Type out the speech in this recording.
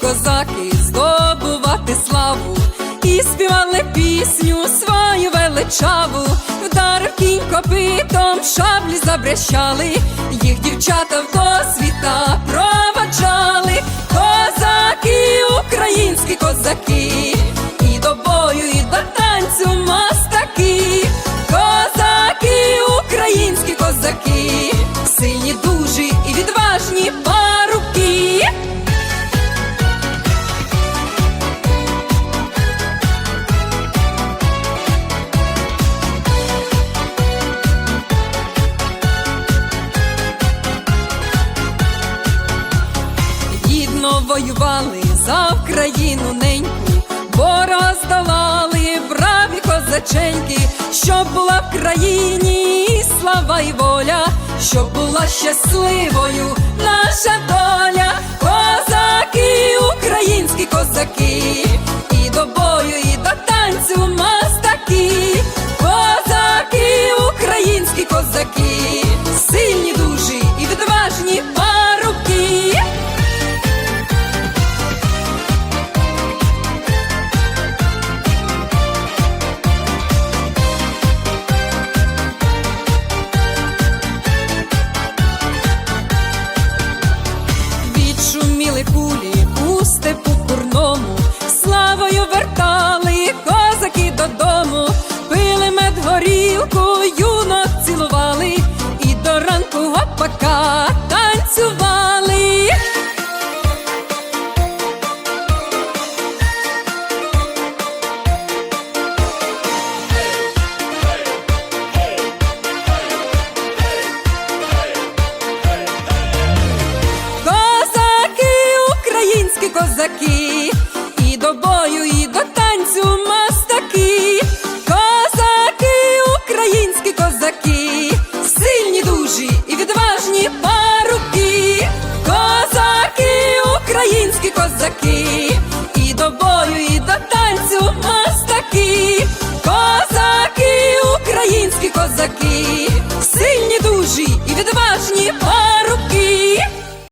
козаки здобувати славу. І співали пісню свою величаву, вдарив кінь копитом, шаблі забрещали, їх дівчата в досвіта проваджали, козаки, українські козаки, воювали за Вкраїну неньку, бо роздавали браві козаченьки, щоб була в країні слава і воля, щоб була щасливою наша доля, гопака танцювали. Козаки, українські козаки, see